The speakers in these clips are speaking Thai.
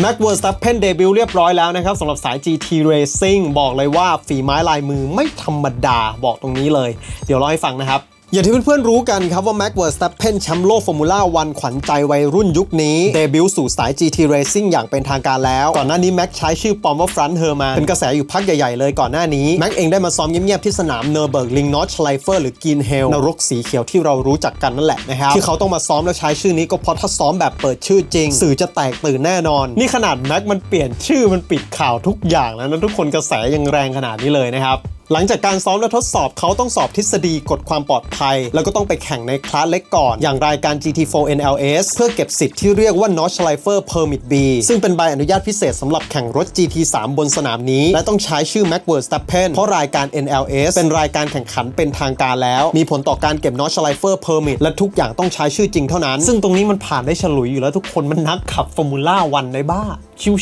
แม็กเวอร์สตัปเพนเดบิวเรียบร้อยแล้วนะครับสำหรับสาย GT Racing บอกเลยว่าฝีไม้ลายมือไม่ธรรมดาบอกตรงนี้เลย เดี๋ยวเล่าให้ฟังนะครับ อย่างที่เพื่อนๆรู้กันครับว่า Max Verstappen แชมป์โลกฟอร์มูล่าวันขวัญใจวัยรุ่นยุคนี้ เดบิวต์สู่สาย GT Racing อย่างเป็นทางการแล้ว ก่อนหน้านี้แม็กใช้ชื่อปอมว่า Front Herman เป็นกระแสอยู่พักใหญ่ ๆ เลยก่อนหน้านี้ แม็กเองได้มาซ้อมเงียบ ๆ ที่สนามเนอร์เบิร์กลิงนอชไลเฟอร์หรือกินเฮลนรกสีเขียวที่เรารู้จักกันนั่นแหละนะครับที่เขาต้องมาซ้อมแล้วใช้ชื่อนี้ก็เพราะถ้าซ้อมแบบเปิดชื่อจริง สื่อจะแตกตื่นแน่นอน นี่ขนาดแม็กมันเปลี่ยนชื่อมันปิดข่าวทุกอย่างแล้วนะทุกคนกระแสยังแรงขนาดนี้เลยนะครับ หลังจากการซ้อมและทดสอบเขาต้องสอบทฤษฎีกฎความปลอดภัย แล้วก็ต้องไปแข่งในคลาสเล็กก่อน อย่างรายการ GT4 NLS เพื่อเก็บสิทธิ์ที่เรียกว่า Notchlifer Permit B ซึ่งเป็นใบอนุญาตพิเศษสำหรับแข่งรถ GT3 บนสนามนี้ และต้องใช้ชื่อ Max Verstappen เพราะรายการ NLS เป็นรายการแข่งขันเป็นทางการแล้ว มีผลต่อการเก็บ Notchlifer Permit และทุกอย่างต้องใช้ชื่อจริงเท่านั้น ซึ่งตรงนี้มันผ่านได้ฉลุยอยู่แล้วทุกคนมันนักขับฟอร์มูล่าวันในบ้า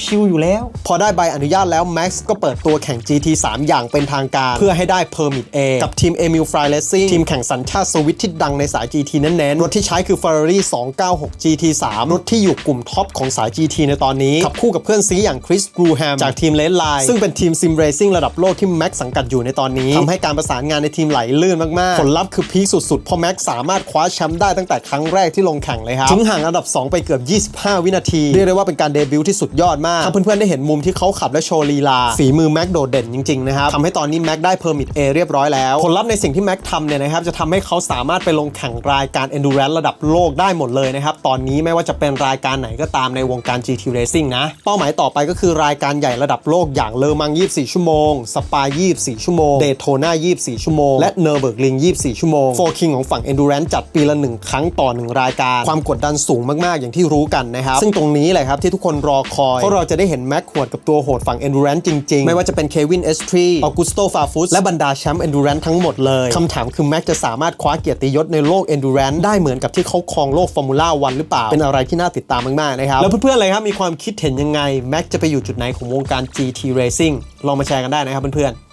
ชิวๆอยู่แล้ว พอได้ใบอนุญาตแล้ว Max ก็เปิดตัวแข่ง GT3 อย่างเป็นทางการ เพื่อให้ได้ Permit A กับทีม Emil Fry Racing ทีมแข่งสัญชาติสวิตที่ดังในสาย GT เน้นๆ รถที่ใช้คือ Ferrari 296 GT3 รถที่อยู่กลุ่มท็อปของสาย GT ในตอนนี้ ขับคู่กับเพื่อนซีอย่างคริสกรูแฮมจากทีมเลนไลน์ซึ่งเป็นทีมซิมเรซิ่งระดับโลกที่ Max สังกัดอยู่ในตอนนี้ทำให้การประสานงานในทีมไหลลื่นมากๆผลลัพธ์คือพีคสุดๆเพราะ Max สามารถคว้าแชมป์ได้ตั้งแต่ครั้งแรกที่ลงแข่งเลยครับทิ้งห่างอันดับ 2 ไปเกือบ 25 วินาทีเรียกได้ว่าเป็นการเดบิวต์ที่สุดยอดมากถ้าเพื่อนๆได้เห็นมุมที่เขาขับและโชว์ลีลาฝีมือแม็กโดดเด่นจริงๆนะครับทำให้ตอนนี้แม็กได้เพอร์มิท A เรียบร้อยแล้ว ผลลัพธ์ในสิ่งที่แม็กทำเนี่ยนะครับจะทำให้เขาสามารถไปลงแข่งรายการ endurance ระดับโลกได้หมดเลยนะครับตอนนี้ไม่ว่าจะเป็นรายการไหนก็ตามในวงการ GT Racing นะเป้าหมายต่อไปก็คือรายการใหญ่ระดับโลกอย่างเลอมัง 24 ชั่วโมงสปา 24 ชั่วโมงเดโทนา24 ชั่วโมง และเนอร์เบิร์กลิง 24 ชั่วโมงโฟคิงของฝั่ง endurance จัดปีละ 1 ครั้งต่อ 1 รายการ ความกดดันสูงมากๆ อย่างที่รู้กันนะครับ ซึ่งตรงนี้แหละครับที่ทุกคนรอคอยเพราะเราจะได้เห็นแม็กหวดกับตัวโหดฝั่ง endurance จริง ๆ ไม่ว่าจะเป็นเควินเอสทรีออกุสโตฟาฟุสและบรรดาแชมป์ endurance ทั้งหมดเลยคำถามคือแม็กจะสามารถคว้าเกียรติยศในโลก endurance ได้เหมือนกับที่เขาครองโลกฟอร์มูล่าวันหรือเปล่า เป็นอะไรที่น่าติดตามมาก ๆ นะครับ แล้วเพื่อนๆอะไรครับ มีความคิดเห็นยังไง แม็กจะไปอยู่จุดไหนของวงการ GT Racing ลองมาแชร์กันได้นะครับเพื่อน ๆ